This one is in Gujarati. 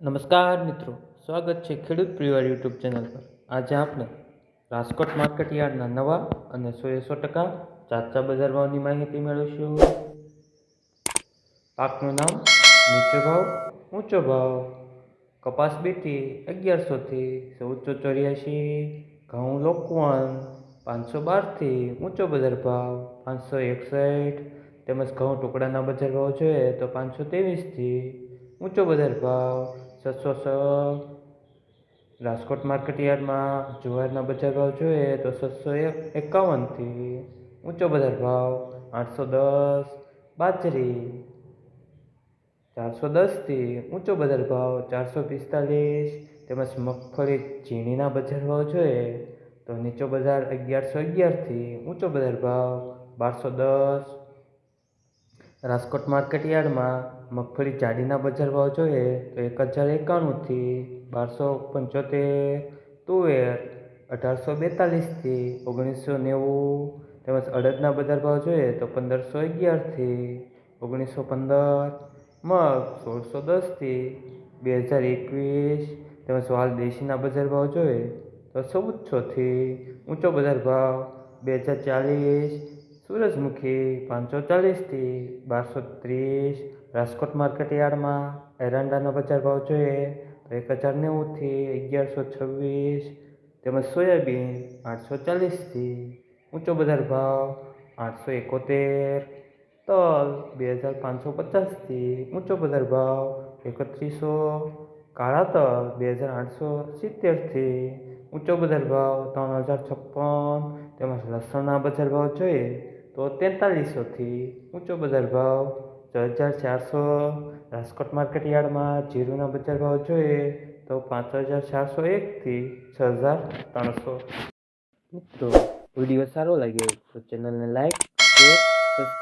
નમસ્કાર મિત્રો, સ્વાગત છે ખેડૂત પરિવાર યુટ્યુબ ચેનલ પર. આજે આપણે રાજકોટ માર્કેટ યાર્ડના નવા અને સો એ સો ટકા ચાચા બજાર ભાવની માહિતી મેળવીશું. પાકનું નામ નીચો ભાવ, ઊંચો ભાવ, કપાસ બીટી અગિયારસોથી ચૌદસો ચોર્યાસી, ઘઉં લોકવન પાંચસો બારથી ઊંચો બજાર ભાવ પાંચસો એકસઠ, તેમજ ઘઉં ટુકડાના બજાર ભાવ જોઈએ તો પાંચસો ત્રેવીસથી ઊંચો બજાર ભાવ છસો છ. રાજકોટ માર્કેટ યાર્ડમાં જુવારના બજાર ભાવ જોઈએ તો છસો એકાવનથી ઊંચો બજાર ભાવ આઠસો દસ. બાજરી ચારસો દસથી ઊંચો બજાર ભાવ ચારસો પિસ્તાલીસ. તેમજ મગફળી ઝીણીના બજાર ભાવ જોઈએ તો નીચો બજાર અગિયારસો અગિયારથી ઊંચો બજાર ભાવ બારસો દસ. રાજકોટ માર્કેટ યાર્ડમાં મગફળી જાડીના બજાર ભાવ જોઈએ તો એક હજાર એકાણુંથી બારસો પંચોતેર તુવેર અઢારસો બેતાલીસથી ઓગણીસો નેવું, તેમજ અડદના બજાર ભાવ જોઈએ તો પંદરસો અગિયારથી ઓગણીસો પંદર, મગ સોળસો દસથી બે હજાર એકવીસ, તેમજ વાલ દેશીના બજાર ભાવ જોઈએ તો ચૌદસોથી ઊંચો બજાર ભાવ બે હજાર ચાલીસ સૂરજમુખી પાંચસો ચાલીસથી બારસો ત્રીસ રાજકોટ માર્કેટ યાર્ડમાં એરંડાનો બજાર ભાવ જોઈએ તો એક હજાર નેવુંથી અગિયારસો છવ્વીસ, તેમજ સોયાબીન આઠસો ચાલીસથી ઊંચો બજાર ભાવ આઠસો એકોતેર, તલ બે હજાર પાંચસો પચાસથી ઊંચો બજાર ભાવ એકત્રીસો, કાળા તલ બે હજાર આઠસો સિત્તેરથી ઊંચો બજાર ભાવ ત્રણ હજાર છપ્પન, તેમજ લસણના બજાર ભાવ જોઈએ તો તેતાલીસોથી ઊંચો બજાર ભાવ છ હજાર ચારસો, રાજકોટ માર્કેટ યાર્ડમાં જીરુના બજાર ભાવ જોઈએ તો પાંચ હજાર ચારસો એકથી છ હજાર ત્રણસો. મિત્રો, વીડિયો સારો લાગ્યો તો ચેનલને લાઈક, શેર, સબસ્ક્રાઈબ